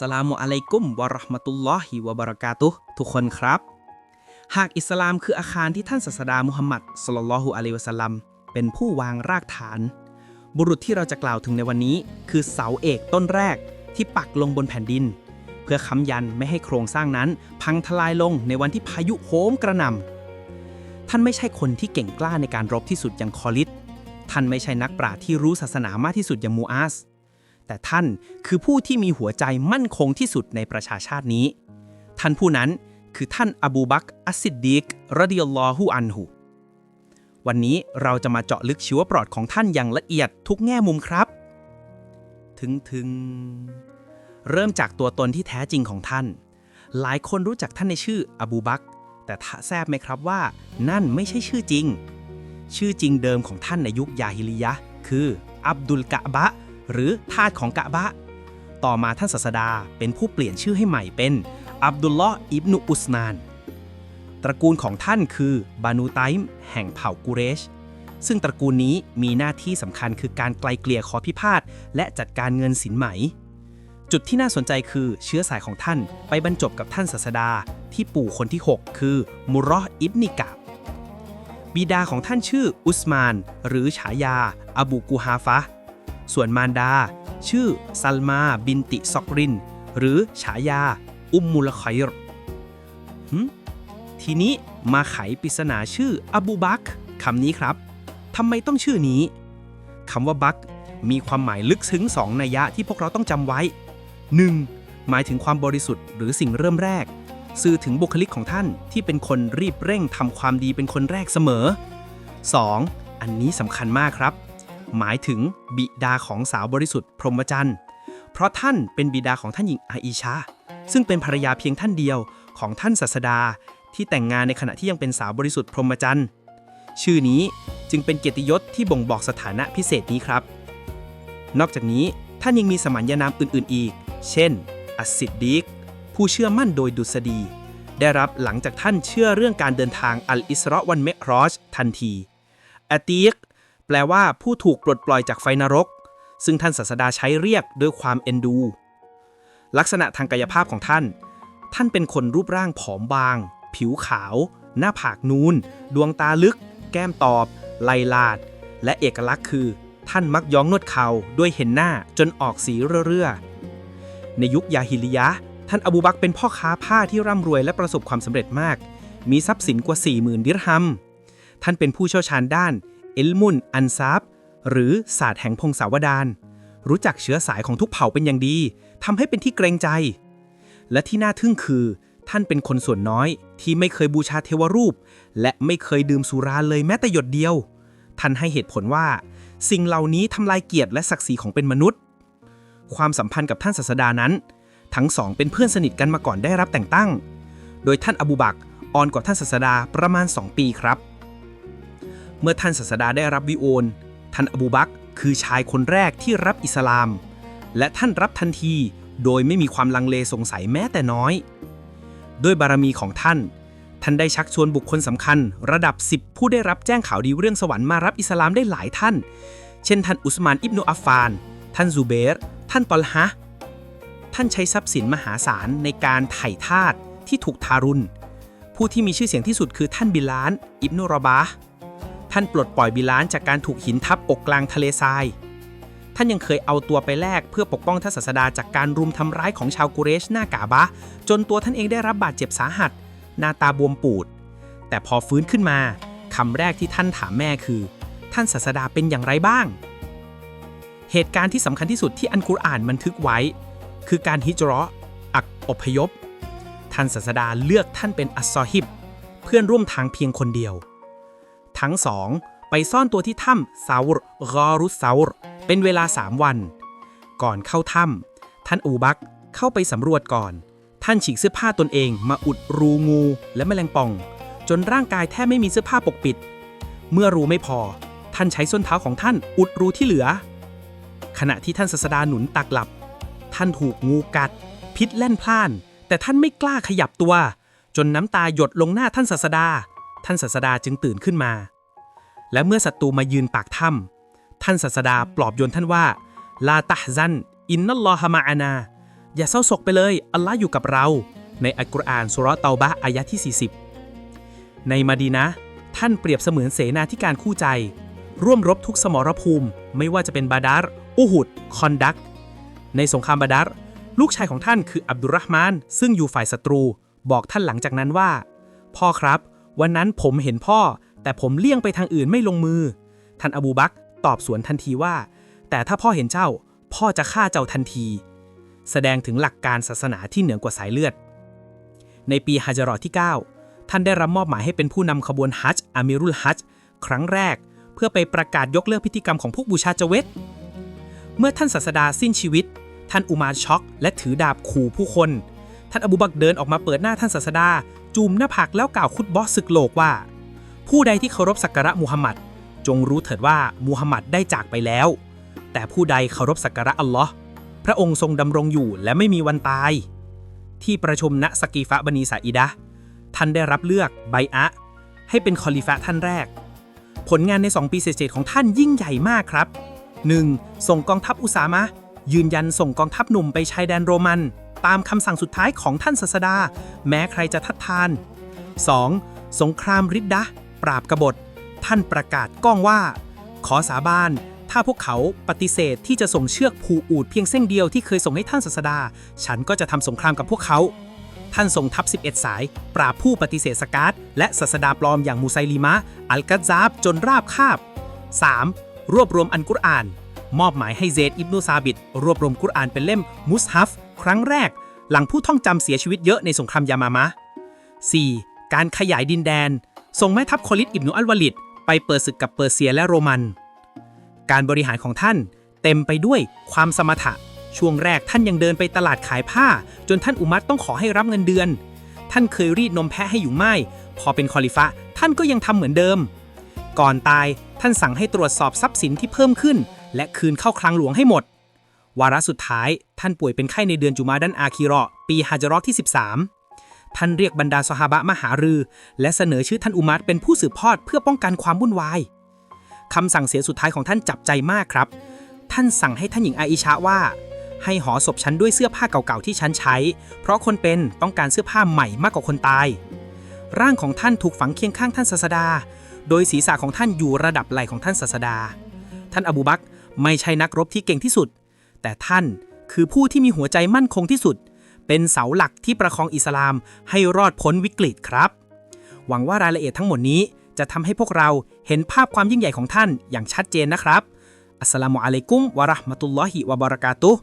สลามุอะลัยกุมวะราะห์มะตุลลอฮิวะบะเราะกาตุฮ์ทุกคนครับ หากอิสลามคืออาคารที่ท่านศาสดามุฮัมมัดศ็อลลัลลอฮุอะลัยวะสัลลัมเป็นผู้วางรากฐาน บุรุษที่เราจะกล่าวถึงในวันนี้ คือเสาเอกต้นแรกที่ปักลงบนแผ่นดิน เพื่อค้ำยันไม่ให้โครงสร้างนั้น พังทลายลงในวันที่พายุโหมกระหน่ำท่านไม่ใช่คนที่เก่งกล้าในการรบที่สุดอย่างคอลิดท่านไม่ใช่นักปราชญ์ที่รู้ศาสนามากที่สุดอย่างมูอาส แต่ท่านคือผู้ที่มีหัวใจมั่นคงที่สุดในประชาชาตินี้ ท่านผู้นั้นคือท่านอบูบักอัสซิดดีกรดิยลลอฮุอันฮุวันนี้เราจะมาเจาะลึกชีวประวัติของท่านอย่างละเอียดทุกแง่มุมครับ ถึงถึง เริ่มจากตัวตนที่แท้จริงของท่าน หลายคนรู้จักท่านในชื่ออบูบักแต่ถ้าแซบไหมครับว่า นั่นไม่ใช่ชื่อจริง ชื่อจริงเดิมของท่านในยุคยาฮิลิยะ คืออับดุลกะบะ หรือทาสของกะบะ ต่อมาท่านศาสดาเป็นผู้เปลี่ยนชื่อให้ใหม่เป็นอับดุลลอฮ์อิบนุอุสนาน ตระกูลของท่านคือบานูไตม์แห่งเผ่ากุเรช ซึ่งตระกูลนี้มีหน้าที่สำคัญคือการไกลเกลี่ยขอพิพาทและจัดการเงินสินไหม จุดที่น่าสนใจคือเชื้อสายของท่านไปบรรจบกับท่านศาสดาที่ปู่คนที่ 6 คือมุรออิบนิกะบิดาของท่านชื่ออุสมาน หรือฉายาอบูกูฮาฟะ ส่วนมารดา ชื่อซัลมาบินติซอกริน หรือฉายา อุมมุลคอยรทีนี้มาไขปริศนาชื่ออบูบักคำนี้ครับทำไมต้องชื่อนี้คำว่าบักมีความหมายลึกซึ้งสองนัยยะที่พวกเราต้องจำไว้ 1. หมายถึงความบริสุทธิ์หรือสิ่งเริ่มแรก สื่อถึงบุคลิกของท่านที่เป็นคนรีบเร่งทำความดีเป็นคนแรกเสมอ 2. อันนี้สำคัญมากครับ หมายถึงบิดาของสาวบริสุทธิ์พรหมจรรย์ เพราะท่านเป็นบิดาของท่านหญิงอาอิชา ซึ่งเป็นภรรยาเพียงท่านเดียวของท่านศาสดา ที่แต่งงานในขณะที่ยังเป็นสาวบริสุทธิ์พรหมจรรย์ ชื่อนี้จึงเป็นเกียรติยศที่บ่งบอกสถานะพิเศษนี้ครับ นอกจากนี้ท่านยังมีสมัญญานามอื่น ๆ อีก เช่น อัสซิดดีก ผู้เชื่อมั่นโดยดุษฎี ได้รับหลังจากท่านเชื่อเรื่องการเดินทางอัลอิสระวันเมะรอชทันทีอาตีก แปลว่าผู้ถูกปลดปล่อยจากไฟนรก ซึ่งท่านศาสดาใช้เรียกด้วยความเอ็นดู ลักษณะทางกายภาพของท่าน ท่านเป็นคนรูปร่างผอมบาง ผิวขาว หน้าผากนูน ดวงตาลึก แก้มตอบ ไลลาด และเอกลักษณ์คือ ท่านมักย้อมนวดเข่าด้วยเห็นหน้าจนออกสีเรื่อๆ ในยุคยาฮิลิยะ ท่านอบูบักเป็นพ่อค้าผ้าที่ร่ำรวยและประสบความสำเร็จมาก มีทรัพย์สินกว่า 40,000ดิรฮัม ท่านเป็นผู้เชี่ยวชาญด้าน อลมุน อันซับหรือศาสตร์แห่งพงศาวดารรู้จักเชื้อสายของทุกเผ่าเป็นอย่างดีทำให้เป็นที่เกรงใจ และที่น่าทึ่งคือ ท่านเป็นคนส่วนน้อยที่ไม่เคยบูชาเทวรูป และไม่เคยดื่มสุราเลยแม้แต่หยดเดียว ท่านให้เหตุผลว่า สิ่งเหล่านี้ทำลายเกียรติและศักดิ์ศรีของเป็นมนุษย์ ความสัมพันธ์กับท่านศาสดานั้น ทั้งสองเป็นเพื่อนสนิทกันมาก่อนได้รับแต่งตั้ง โดยท่านอบูบักอ่อนกว่าท่านศาสดาประมาณ 2 ปีครับ เมื่อท่านศาสดาได้รับวิโอน ท่านอบูบักคือชายคนแรกที่รับอิสลาม และท่านรับทันทีโดยไม่มีความลังเลสงสัยแม้แต่น้อย ด้วยบารมีของท่าน ท่านได้ชักชวนบุคคลสำคัญ ระดับ 10 ผู้ได้รับแจ้งข่าวดีเรื่องสวรรค์มารับอิสลามได้หลายท่าน เช่นท่านอุสมานอิบนุอัฟฟาน ท่านซูเบรท่านตอลฮะท่านใช้ทรัพย์สินมหาศาลในการไถ่ทาสที่ถูกทารุณ ผู้ที่มีชื่อเสียงที่สุดคือท่านบิลาน อิบนุรบาห์ ท่านปลดปล่อยบิลานจากการถูกหินทับอกกลางทะเลทราย ท่านยังเคยเอาตัวไปแลกเพื่อปกป้องท่านศาสดาจากการรุมทำร้ายของชาวกุเรชหน้ากาบะ จนตัวท่านเองได้รับบาดเจ็บสาหัส หน้าตาบวมปูด แต่พอฟื้นขึ้นมาคำแรกที่ท่านถามแม่คือ ท่านศาสดาเป็นอย่างไรบ้าง เหตุการณ์ที่สำคัญที่สุดที่อันกุรอานบันทึกไว้ คือการฮิจราะอักอพยพ ท่านศาสดาเลือกท่านเป็นอัสซอฮิบ เพื่อนร่วมทางเพียงคนเดียว ทั้งสองไปซ่อนตัวที่ถ้ำซาอุรกอรุสซาอุรเป็นเวลาสามวัน ก่อนเข้าถ้ำท่านอูบักเข้าไปสำรวจก่อน ท่านฉีกเสื้อผ้าตนเองมาอุดรูงูและแมลงป่อง จนร่างกายแทบไม่มีเสื้อผ้าปกปิด เมื่อรูไม่พอ ท่านใช้ส้นเท้าของท่านอุดรูที่เหลือ ขณะที่ท่านศาสดาหนุนตักหลับ ท่านถูกงูกัด พิษแล่นพล่าน แต่ท่านไม่กล้าขยับตัว จนน้ำตาหยดลงหน้าท่านศาสดา ท่านศาสดาจึงตื่นขึ้นมา และเมื่อศัตรูมายืนปากถ้ำท่านศาสดาปลอบโยนท่านว่า ลาตะซัน อินนัลลอฮะมาอานา อย่าเศร้าโศกไปเลย อัลลอฮ์อยู่กับเรา ในอัลกุรอานสุราเตาบะอายะที่ 40 ในมาดีนะ ท่านเปรียบเสมือนเสนาธิการคู่ใจ ร่วมรบทุกสมรภูมิ ไม่ว่าจะเป็นบาดาร์อุหุด คอนดัก ในสงครามบาดาร์ลูกชายของท่านคืออับดุลรห์มาน ซึ่งอยู่ฝ่ายศัตรู บอกท่านหลังจากนั้นว่า พ่อครับ วันนั้นผมเห็นพ่อ แต่ผมเลี่ยงไปทางอื่นไม่ลงมือ ท่านอบูบักตอบสวนทันทีว่า แต่ถ้าพ่อเห็นเจ้า พ่อจะฆ่าเจ้าทันที แสดงถึงหลักการศาสนาที่เหนือกว่าสายเลือด ในปีฮัจญรอที่ 9 ท่านได้รับมอบหมายให้เป็นผู้นำขบวนฮัจอามิรุลฮัจครั้งแรก เพื่อไปประกาศยกเลิกพิธีกรรมของพวกบูชาเจเวตเมื่อท่านศาสดาสิ้นชีวิต ท่านอุมาช็อก และถือดาบขู่ผู้คน ท่านอบูบักเดินออกมาเปิดหน้าท่านศาสดา จูมหน้าผากแล้วกล่าวคุตบอสศึกโลกว่า ผู้ใดที่เคารพสักการะมูฮัมหมัด จงรู้เถิดว่ามูฮัมหมัดได้จากไปแล้ว แต่ผู้ใดเคารพสักการะอัลลอฮ์พระองค์ทรงดำรงอยู่และไม่มีวันตาย ที่ประชุมณสกีฟะบันีซาอิดะท่านได้รับเลือกไบอะให้เป็นคอลิฟะท่านแรก ผลงานใน 2 ปีเศษของท่านยิ่งใหญ่มากครับ 1. ส่งกองทัพอุสามะยืนยันส่งกองทัพหนุ่มไปชายแดนโรมัน ตามคำสั่งสุดท้ายของท่านศาสดา แม้ใครจะทัดทาน 2. สงครามริดดะ ปราบกบฏ ท่านประกาศก้องว่า ขอสาบาน ถ้าพวกเขาปฏิเสธที่จะส่งเชือกผูอูดเพียงเส้นเดียวที่เคยส่งให้ท่านศาสดา ฉันก็จะทำสงครามกับพวกเขา ท่านส่งทัพ 11 สาย ปราบผู้ปฏิเสธสกาดและศาสดาปลอมอย่างมูไซลิมะ อัลกัซซาบจนราบคาบ 3. รวบรวมอันกุรอาน มอบหมายให้เซดอิบนุซาบิดรวบรวมกุรอานเป็นเล่มมุสฮัฟ ครั้งแรก หลังผู้ท่องจำเสียชีวิตเยอะในสงครามยามามะ 4. การขยายดินแดน ส่งแม่ทัพโคลิดอิบนุอัลวาลิดไปเปิดศึกกับเปอร์เซียและโรมัน การบริหารของท่านเต็มไปด้วยความสมถะ ช่วงแรกท่านยังเดินไปตลาดขายผ้า จนท่านอุมัตต้องขอให้รับเงินเดือน ท่านเคยรีดนมแพะให้อยู่ไม่ พอเป็นคอลิฟะท่านก็ยังทำเหมือนเดิม ก่อนตายท่านสั่งให้ตรวจสอบทรัพย์สินที่เพิ่มขึ้น และคืนเข้าคลังหลวงให้หมด วาระสุดท้ายท่านป่วยเป็นไข้ในเดือนจุมาดันอาคีรอปีฮะจรอที่ 13 ท่านเรียกบรรดาสหาบะมหารือ และเสนอชื่อท่านอุมัตเป็นผู้สืบทอดเพื่อป้องกันความวุ่นวายคำสั่งเสียสุดท้ายของท่านจับใจมากครับ ท่านสั่งให้ท่านหญิงอาอิชะว่า ให้หอศพฉันด้วยเสื้อผ้าเก่าๆที่ฉันใช้ เพราะคนเป็นต้องการเสื้อผ้าใหม่มากกว่าคนตาย ร่างของท่านถูกฝังเคียงข้างท่านศาสดา โดยศีรษะของท่านอยู่ระดับไหล่ของท่านศาสดา ท่านอบูบักไม่ใช่นักรบที่เก่งที่สุด แต่ท่านคือผู้ที่มีหัวใจมั่นคงที่สุด เป็นเสาหลักที่ประคองอิสลามให้รอดพ้นวิกฤตครับ หวังว่ารายละเอียดทั้งหมดนี้จะทำให้พวกเราเห็นภาพความยิ่งใหญ่ของท่านอย่างชัดเจนนะครับ อัสสลามุอะลัยกุมวะราะห์มะตุลลอฮิวะบะเราะกาตุฮ์